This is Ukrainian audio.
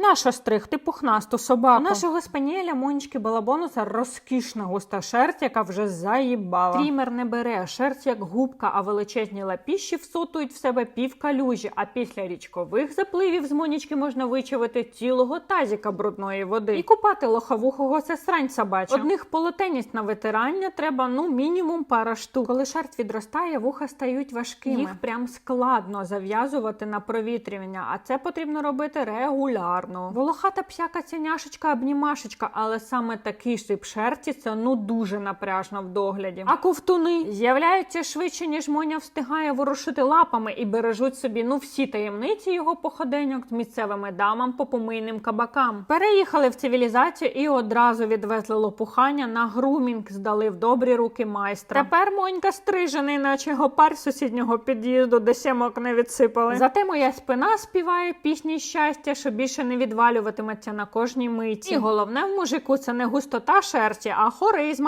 Наша стригти пухнасту собаку. У нашого спаніеля Монечки Балабонуса розкішна густа шерсть, яка вже заїбала. Трімер не бере, шерсть як губка, а величезні лапіщі всотують в себе пів калюжі. А після річкових запливів з Монічки можна вичавити цілого тазіка брудної води і купати лоховухого це срань собача. Одних полотеність на витирання треба ну мінімум пара штук. Коли шерсть відростає, вуха стають важкими. Їх прям складно зав'язувати на провітрювання, а це потрібно робити регулярно. Волохата псяка цяняшечка, обнімашечка, але саме такий шип шерсті це ну дуже напряжно в догляді. А ковтуни з'являються швидше, ніж Моня встигає ворушити лапами і бережуть собі ну всі таємниці його походеньок з місцевими дамам по помийним кабакам. Переїхали в цивілізацію і одразу відвезли лопухання на грумінг, здали в добрі руки майстра. Тепер Монька стрижений, наче гопар сусіднього під'їзду, де сімок не відсипали. Зате моя спина співає пісні щастя, що більше не відвалюватиметься на кожній миті. І головне в мужику це не густота шерсті, а хоризма.